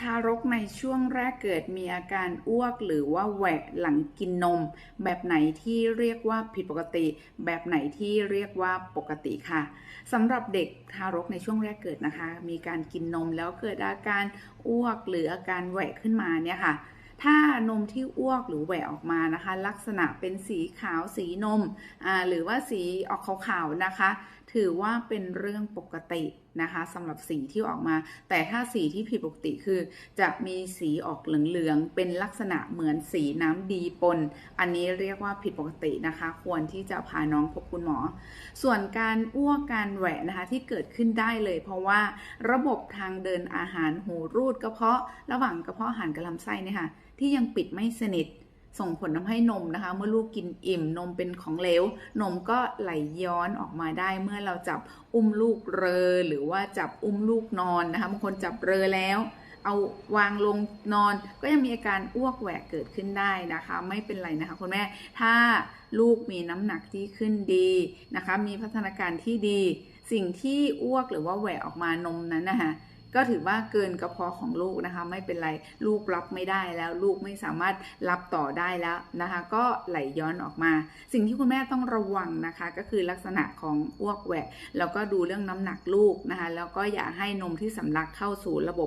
ทารกในช่วงแรกเกิดมีอาการอ้วกหรือว่าแหวะหลังกินนม แบบไหนที่เรียกว่าผิดปกติ แบบไหนที่เรียกว่าปกติค่ะสำหรับเด็กทารกในช่วงแรกเกิดนะคะ มีการกินนมแล้วเกิดอาการอ้วกหรืออาการแหวะขึ้นมาเนี่ยค่ะถ้านมที่อ้วกหรือแหวะออกมานะคะ ลักษณะเป็นสีขาวสีนมหรือว่าสีออกขาวๆนะคะ ถือว่าเป็นเรื่องปกติ นะคะสำหรับสีที่ออกมา แต่ถ้าสีที่ผิดปกติคือ จะมีสีออกเหลืองๆเป็นลักษณะเหมือนสีน้ำดีปน อันนี้เรียกว่าผิดปกตินะคะ ควรที่จะพาน้องพบคุณหมอ ส่วนการอ้วกการแหวะนะคะที่เกิดขึ้นได้เลย เพราะว่าระบบทางเดินอาหารหูรูดกระเพาะระหว่างกระเพาะอาหารกับลำไส้เนี่ยค่ะที่ยังปิดไม่สนิท ส่งผลทำให้นมนะคะ เมื่อลูกกินอิ่มนมเป็นของเหลว นมก็ไหลย้อนออกมาได้ เมื่อเราจับอุ้มลูกเรอ หรือว่าจับอุ้มลูกนอนนะคะบางคนจับเรอแล้วเอาวางลงนอนก็ยังมีอาการอ้วกแหวกเกิดขึ้นได้นะคะ ไม่เป็นไรนะคะคุณแม่ถ้าลูกมีน้ำหนักที่ขึ้นดีนะคะ มีพัฒนาการที่ดี สิ่งที่อ้วกหรือว่าแหวกออกมานมนั้นนะคะ ก็ถือว่าเกินกระเพาะของลูกนะคะ ไม่เป็นไรลูกรับไม่ได้แล้ว ลูกไม่สามารถรับต่อได้แล้วนะคะ ก็ไหลย้อนออกมา สิ่งที่คุณแม่ต้องระวังนะคะ ก็คือลักษณะของอ้วกแหวกแล้วก็ดูเรื่องน้ำหนักลูกนะคะ แล้วก็อย่าให้นมที่สำลักเข้าสู่ระบบ